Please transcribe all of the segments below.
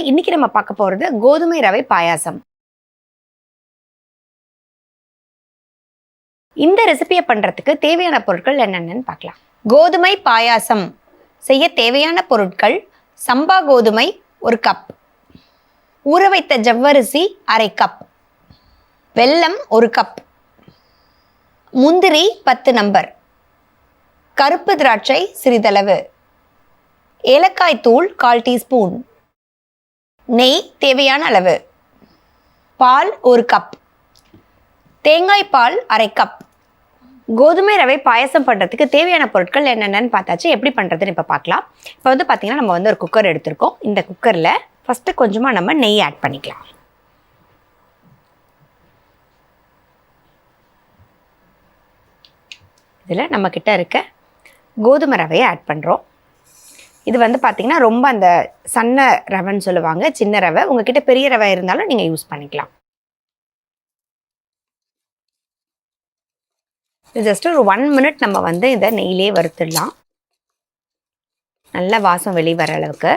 இன்னைக்கு நம்ம பார்க்க போகிறது கோதுமை ரவை பாயாசம். இந்த ரெசிபியை பண்றதுக்கு தேவையான பொருட்கள் என்னென்னு பார்க்கலாம். கோதுமை பாயாசம். செய்ய தேவையான பொருட்கள் சம்பா கோதுமை ஒரு கப் ஊற வைத்த ஜவ்வரிசி அரை கப் வெல்லம் ஒரு கப் முந்திரி பத்து நம்பர் கருப்பு திராட்சை சிறிதளவு. ஏலக்காய் தூள் கால் டீஸ்பூன். நெய் தேவையான அளவு. பால் ஒரு கப் தேங்காய் பால் அரை கப் கோதுமை ரவை பாயசம் பண்ணுறதுக்கு தேவையான பொருட்கள் என்னென்னு பார்த்தாச்சு. எப்படி பண்ணுறதுன்னு இப்போ பார்க்கலாம். இப்போ வந்து பார்த்திங்கன்னா நம்ம வந்து ஒரு குக்கர் எடுத்திருக்கோம். இந்த குக்கரில் ஃபஸ்ட்டு கொஞ்சமாக நம்ம நெய் ஆட் பண்ணிக்கலாம். இதில் நம்மக்கிட்ட இருக்க கோதுமை ரவையை ஆட் பண்ணுறோம் இது வந்து பார்த்திங்கன்னா ரொம்ப அந்த சன்ன ரவைன்னு சொல்லுவாங்க சின்ன ரவை. உங்ககிட்ட பெரிய ரவை இருந்தாலும் நீங்கள் யூஸ் பண்ணிக்கலாம். இது ஜஸ்ட் ஒரு ஒன் மினிட் நம்ம வந்து இதை நெய்யிலே வறுத்துடலாம். நல்ல வாசம் வெளியே வர அளவுக்கு.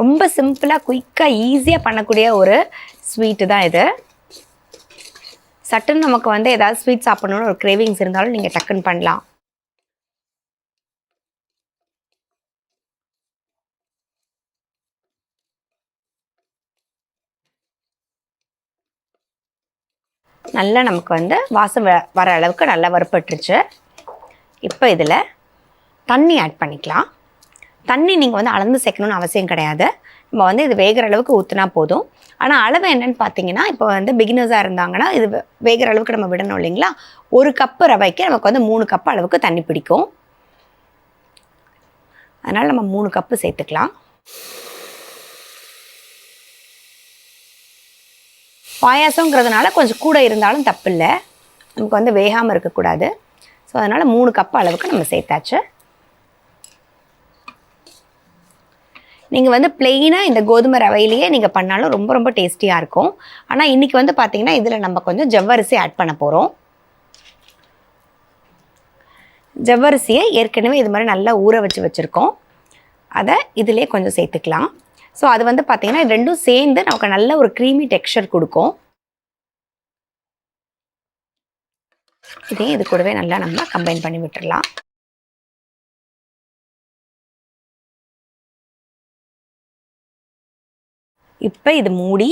ரொம்ப சிம்பிளாக குயிக்காக ஈஸியாக பண்ணக்கூடிய ஒரு ஸ்வீட்டு தான் இது. சட்டுன்னு நமக்கு வந்து ஏதாவது ஸ்வீட் சாப்பிடணும்னு ஒரு கிரேவிங்ஸ் இருந்தாலும் நீங்கள் டக்குன்னு பண்ணலாம். நல்லா நமக்கு வந்து வாசம் வ- வர அளவுக்கு நல்லா வறுப்பட்டுருச்சு. இப்போ இதில் தண்ணி ஆட் பண்ணிக்கலாம். தண்ணி நீங்கள் வந்து அளந்து சேர்க்கணும்னு அவசியம் கிடையாது. நம்ம வந்து இது வேகிற அளவுக்கு ஊற்றினா போதும். ஆனால் அளவு என்னன்னு பார்த்தீங்கன்னா இப்போ வந்து பிகினர்ஸாக இருந்தாங்கன்னா இது வேகிற அளவுக்கு நம்ம விடணும் இல்லைங்களா? ஒரு கப்பு ரவைக்கு நமக்கு வந்து மூணு கப்பு அளவுக்கு தண்ணி பிடிக்கும். அதனால் நம்ம மூணு கப்பு சேர்த்துக்கலாம். பாயாசங்கிறதுனால கொஞ்சம் கூட இருந்தாலும் தப்பில்லை. நமக்கு வந்து வேகாமல் இருக்கக்கூடாது. ஸோ அதனால் மூணு கப் அளவுக்கு நம்ம சேர்த்தாச்சு. நீங்கள் வந்து பிளெயினாக இந்த கோதுமை ரவையிலேயே நீங்கள் பண்ணாலும் ரொம்ப ரொம்ப டேஸ்டியாக இருக்கும். ஆனால் இன்றைக்கி வந்து பார்த்தீங்கன்னா இதில் நம்ம கொஞ்சம் ஜவ்வரிசி ஆட் பண்ண போகிறோம் ஜவ்வரிசியை ஏற்கனவே இது மாதிரி நல்லா ஊற வச்சு வச்சுருக்கோம். அதை இதிலே கொஞ்சம் சேர்த்துக்கலாம். ஸோ அது வந்து பார்த்தீங்கன்னா ரெண்டும் சேர்ந்து நமக்கு நல்ல ஒரு க்ரீமி டெக்ஸ்சர் கொடுக்கும். இதையும் இது கூடவே நல்லா நம்ம கம்பைன் பண்ணி விட்டுடலாம் இப்போ இது மூடி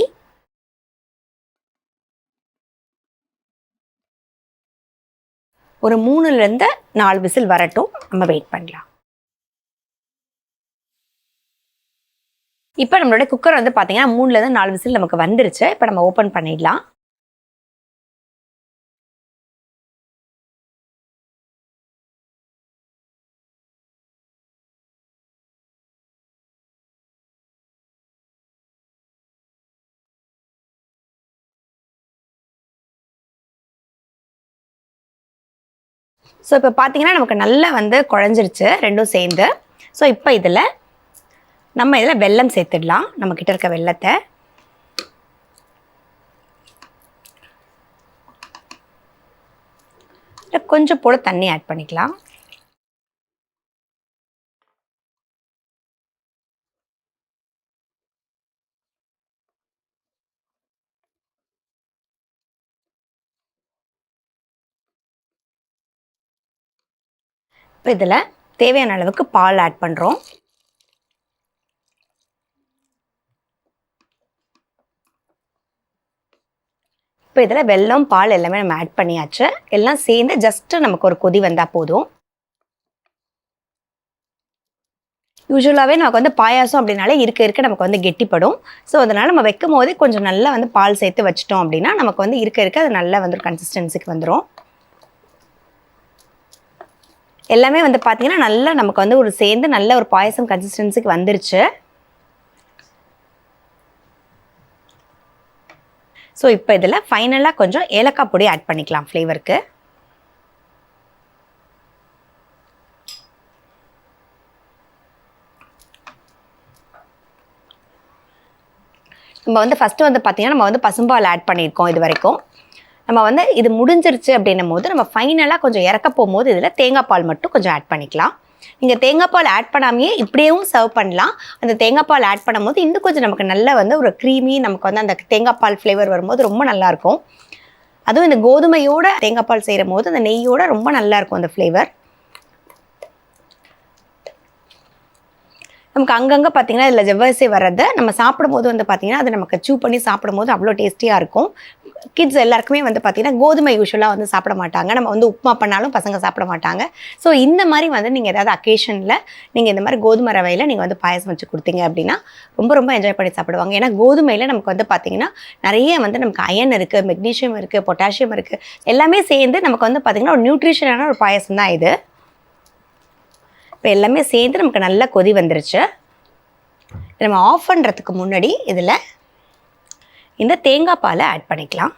ஒரு மூணுலேருந்து நாலு விசில் வரட்டும். நம்ம வெயிட் பண்ணலாம். இப்போ நம்மளோட குக்கர் வந்து பார்த்தீங்கன்னா மூணுலேருந்து நாலு விசில் நமக்கு வந்துருச்சு. இப்போ நம்ம ஓப்பன் பண்ணிடலாம். ஸோ இப்போ பார்த்தீங்கன்னா நமக்கு நல்லா வந்து குழஞ்சிருச்சு ரெண்டும் சேர்ந்து. ஸோ இப்போ இதில் நம்ம இதில் வெல்லம் சேர்த்துடலாம். நம்மக்கிட்ட இருக்க வெள்ளத்தை கொஞ்சம் போல் தண்ணி ஆட் பண்ணிக்கலாம். இப்போ இதில் தேவையான அளவுக்கு பால் ஆட் பண்ணுறோம் இப்போ இதில் வெல்லம் பால் எல்லாமே நம்ம ஆட் பண்ணியாச்சு. எல்லாம் சேர்ந்து ஜஸ்ட்டு நமக்கு ஒரு கொதி வந்தால் போதும். யூஸ்வலாகவே நமக்கு வந்து பாயாசம் அப்படின்னாலே இருக்க இருக்க நமக்கு வந்து கெட்டிப்படும். ஸோ அதனால் நம்ம வைக்கும் போதே கொஞ்சம் நல்லா வந்து பால் சேர்த்து வச்சிட்டோம் அப்படின்னா நமக்கு வந்து இருக்க இருக்க அது நல்லா வந்து கன்சிஸ்டன்சிக்கு வந்துடும் எல்லாமே வந்து பார்த்தீங்கன்னா நல்லா நமக்கு வந்து ஒரு சேர்ந்து நல்ல ஒரு பாயசம் கன்சிஸ்டன்சிக்கு வந்துருச்சு. ஸோ இப்போ இதில் ஃபைனலாக கொஞ்சம் ஏலக்காய் பொடி ஆட் பண்ணிக்கலாம் ஃப்ளேவருக்கு நம்ம வந்து ஃபஸ்ட்டு வந்து பார்த்தீங்கன்னா நம்ம வந்து பசும்பால் ஆட் பண்ணியிருக்கோம் இது வரைக்கும். நம்ம வந்து இது முடிஞ்சிருச்சு அப்படின்னும் போது நம்ம ஃபைனலாக கொஞ்சம் இறக்க போகும்போது இதில் தேங்காய் பால் மட்டும் கொஞ்சம் ஆட் பண்ணிக்கலாம். நீங்கள் தேங்காய் பால் ஆட் பண்ணாமையே இப்படியும் சர்வ் பண்ணலாம். அந்த தேங்காய் பால் ஆட் பண்ணும்போது இன்னும் கொஞ்சம் நமக்கு நல்ல வந்து ஒரு க்ரீமி நமக்கு வந்து அந்த தேங்காய் பால் ஃப்ளேவர் வரும்போது ரொம்ப நல்லாயிருக்கும் அதுவும் இந்த கோதுமையோட தேங்காய் பால் செய்கிற போது அந்த நெய்யோட ரொம்ப நல்லாயிருக்கும் அந்த ஃப்ளேவர் நமக்கு அங்கங்கே பார்த்தீங்கன்னா இதில் ஜவ்வரிசி வர்றதை நம்ம சாப்பிடும்போது வந்து பார்த்தீங்கன்னா அது நமக்கு சூ பண்ணி சாப்பிடும்போது அவ்வளோ டேஸ்டியாக இருக்கும். கிட்ஸ் எல்லாருக்குமே வந்து பார்த்தீங்கன்னா கோதுமை யூஸ்வலாக வந்து சாப்பிட மாட்டாங்க. நம்ம வந்து உப்புமா பண்ணாலும் பசங்க சாப்பிட மாட்டாங்க. ஸோ இந்த மாதிரி வந்து நீங்கள் ஏதாவது அக்கேஷனில் நீங்கள் இந்த மாதிரி கோதுமை ரவையில் நீங்கள் வந்து பாயசம் வச்சு கொடுத்தீங்க அப்படின்னா ரொம்ப ரொம்ப என்ஜாய் பண்ணி சாப்பிடுவாங்க. ஏன்னா கோதுமையில் நமக்கு வந்து பார்த்தீங்கன்னா நிறைய வந்து நமக்கு அயன் இருக்குது மெக்னீஷியம் இருக்குது பொட்டாசியம் இருக்குது எல்லாமே சேர்ந்து நமக்கு வந்து பார்த்தீங்கன்னா ஒரு நியூட்ரிஷனான ஒரு பாயசம் தான் இது. இப்போ எல்லாமே சேர்ந்து நமக்கு நல்லா கொதி வந்துருச்சு. நம்ம ஆஃப் பண்ணுறதுக்கு முன்னாடி இதில் இந்த தேங்காய் பாலை ஆட் பண்ணிக்கலாம்.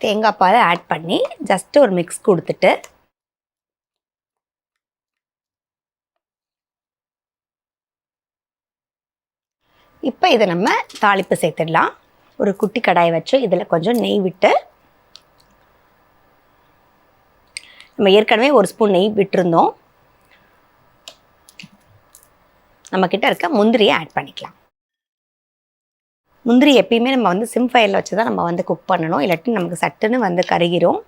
தேங்காய் பாலை ஆட் பண்ணி ஜஸ்ட் ஒரு மிக்ஸ் கொடுத்துட்டு இப்போ இதை நம்ம தாளிப்பு சேர்த்துடலாம். ஒரு குட்டி கடாயை வச்சு இதில் கொஞ்சம் நெய் விட்டு நம்ம ஏற்கனவே ஒரு ஸ்பூன் நெய் விட்டுருந்தோம். நம்மக்கிட்ட இருக்க முந்திரியை ஆட் பண்ணிக்கலாம். முந்திரி எப்பயுமே நம்ம வந்து சிம் ஃபயரில் வச்சு தான் நம்ம வந்து குக் பண்ணணும். இல்லாட்டி நமக்கு சட்டுன்னு வந்து கருகிரும்.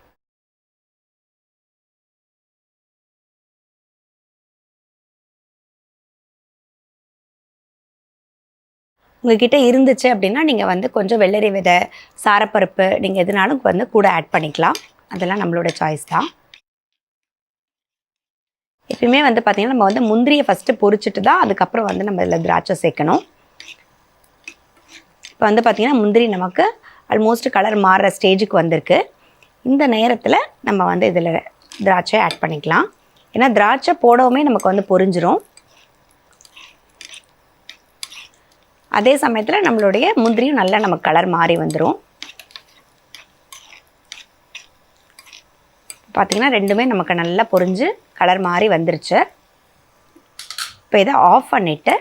உங்ககிட்ட இருந்துச்சு அப்படின்னா நீங்கள் வந்து கொஞ்சம் வெள்ளரி விதை சாரப்பருப்பு நீங்கள் எதுனாலும் வந்து கூட ஆட் பண்ணிக்கலாம். அதெல்லாம் நம்மளோட சாய்ஸ் தான். எப்பயுமே வந்து பார்த்திங்கன்னா நம்ம வந்து முந்திரியை ஃபஸ்ட்டு பொரிச்சிட்டு தான் அதுக்கப்புறம் வந்து நம்ம இதில் திராட்சை சேர்க்கணும். இப்போ வந்து பார்த்திங்கன்னா முந்திரி நமக்கு ஆல்மோஸ்ட் கலர் மாறுற ஸ்டேஜுக்கு வந்திருக்கு. இந்த நேரத்தில் நம்ம வந்து இதில் திராட்சை ஆட் பண்ணிக்கலாம். ஏன்னா திராட்சை போடவுமே நமக்கு வந்து பொரிஞ்சிரும். அதே சமயத்தில் நம்மளுடைய முந்திரியும் நல்லா நமக்கு கலர் மாறி வந்துடும் பார்த்திங்கன்னா ரெண்டுமே நமக்கு நல்லா பொறிஞ்சு கலர் மாறி வந்துருச்சு. இப்போ இதை ஆஃப் பண்ணிவிட்டு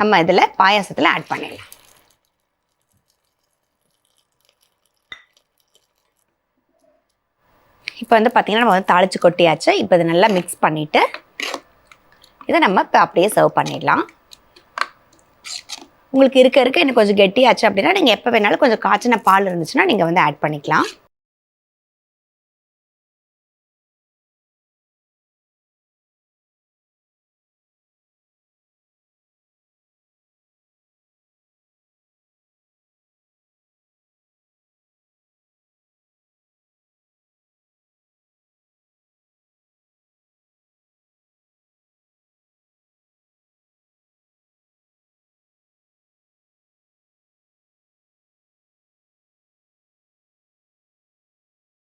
நம்ம இதில் பாயாசத்தில் ஆட் பண்ணிடலாம். இப்போ வந்து பார்த்திங்கன்னா நம்ம வந்து தாளித்து கொட்டியாச்சு. இப்போ இதை நல்லா மிக்ஸ் பண்ணிவிட்டு இதை நம்ம இப்போ அப்படியே சர்வ் பண்ணிடலாம். உங்களுக்கு இருக்க இருக்க எனக்கு கொஞ்சம் கெட்டியாச்சு அப்படின்னா நீங்கள் எப்போ வேணாலும் கொஞ்சம் காய்ச்சின பால் இருந்துச்சுன்னா நீங்கள் வந்து ஆட் பண்ணிக்கலாம்.